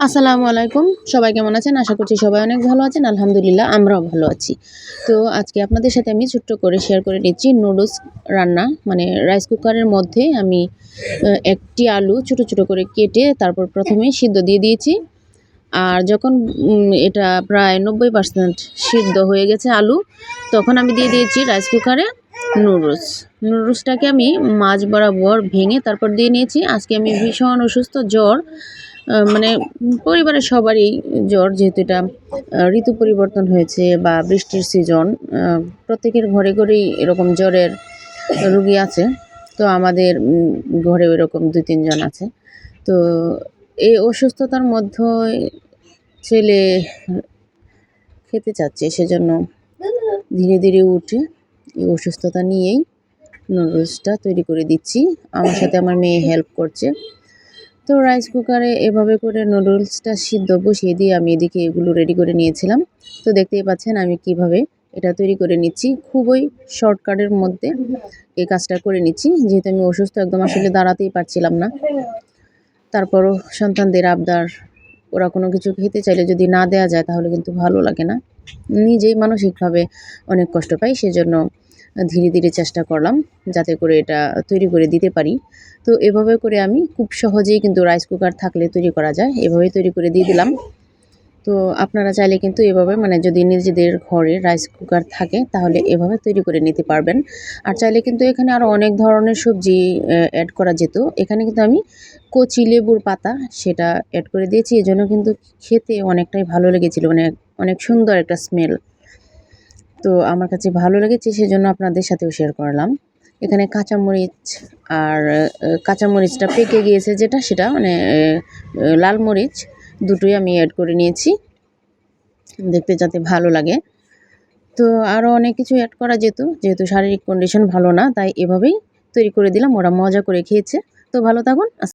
আসসালামু আলাইকুম। সবাই কেমন আছেন? আশা করছি সবাই অনেক ভালো আছেন। আলহামদুলিল্লাহ, আমরাও ভালো আছি। তো আজকে আপনাদের সাথে আমি ছোট্ট করে শেয়ার করে নিচ্ছি নুডলস রান্না। মানে রাইস কুকারের মধ্যে আমি একটি আলু ছোট ছোট করে কেটে তারপর প্রথমে সিদ্ধ দিয়ে দিয়েছি। আর যখন এটা প্রায় নব্বই পার্সেন্ট সিদ্ধ হয়ে গেছে আলু, তখন আমি দিয়ে দিয়েছি রাইস কুকারে নুডলস নুডলসটাকে আমি মাছ বরাবর ভেঙে তারপর দিয়ে নিয়েছি। আজকে আমি ভীষণ অসুস্থ, জ্বর। মানে পরিবারের সবারই জ্বর যেহেতু এটা ঋতু পরিবর্তন হয়েছে বা বৃষ্টির সিজন প্রত্যেকের ঘরে ঘরেই এরকম জ্বরের রুগী আছে। তো আমাদের ঘরেও এরকম দুই তিনজন আছে। তো এই অসুস্থতার মধ্যে ছেলে খেতে চাচ্ছে, সেজন্য ধীরে ধীরে উঠে এই অসুস্থতা নিয়েই নুডলসটা তৈরি করে দিচ্ছি। আমার সাথে আমার মেয়ে হেল্প করছে। তো রাইস কুকারে এভাবে করে নুডলসটা সিদ্ধ বসিয়ে দিয়ে আমি এদিকে এগুলো রেডি করে নিয়েছিলাম। তো দেখতেই পাচ্ছেন আমি কীভাবে এটা তৈরি করে নিচ্ছি। খুবই শর্টকাটের মধ্যে এই কাজটা করে নিচ্ছি। যেহেতু আমি অসুস্থ, একদম আসলে দাঁড়াতেই পারছিলাম না। তারপরও সন্তানদের আবদার, ওরা কোনো কিছু খেতে চাইলে যদি না দেওয়া যায় তাহলে কিন্তু ভালো লাগে না। নিজেই মানসিকভাবে অনেক কষ্ট পাই, সেজন্য ধীরে ধীরে চেষ্টা করলাম যাতে করে এটা তৈরি করে দিতে পারি। তো এভাবে করে আমি খুব সহজেই কিন্তু রাইস কুকার থাকলে তৈরি করা যায়। এভাবেই তৈরি করে দিয়ে দিলাম। তো আপনারা চাইলে কিন্তু এভাবে মানে যদি নিজেদের ঘরে রাইস কুকার থাকে তাহলে এভাবে তৈরি করে নিতে পারবেন। আর চাইলে কিন্তু এখানে আরও অনেক ধরনের সবজি অ্যাড করা যেত। এখানে কিন্তু আমি কচি লেবুর পাতা সেটা অ্যাড করে দিয়েছি। এজন্য কিন্তু খেতে অনেকটাই ভালো লেগেছিল। মানে অনেক সুন্দর একটা স্মেল তো আমার কাছে ভালো লেগেছে, সেজন্য আপনাদের সাথেও শেয়ার করলাম। এখানে কাঁচামরিচ আর কাঁচামরিচটা পেকে গিয়েছে, যেটা সেটা মানে লাল মরিচ, দুটোই আমি অ্যাড করে নিয়েছি। দেখতে যাতে ভালো লাগে। তো আরও অনেক কিছু অ্যাড করা যেত, যেহেতু শারীরিক কন্ডিশন ভালো না, তাই এভাবেই তৈরি করে দিলাম। ওরা মজা করে খেয়েছে। তো ভালো থাকুন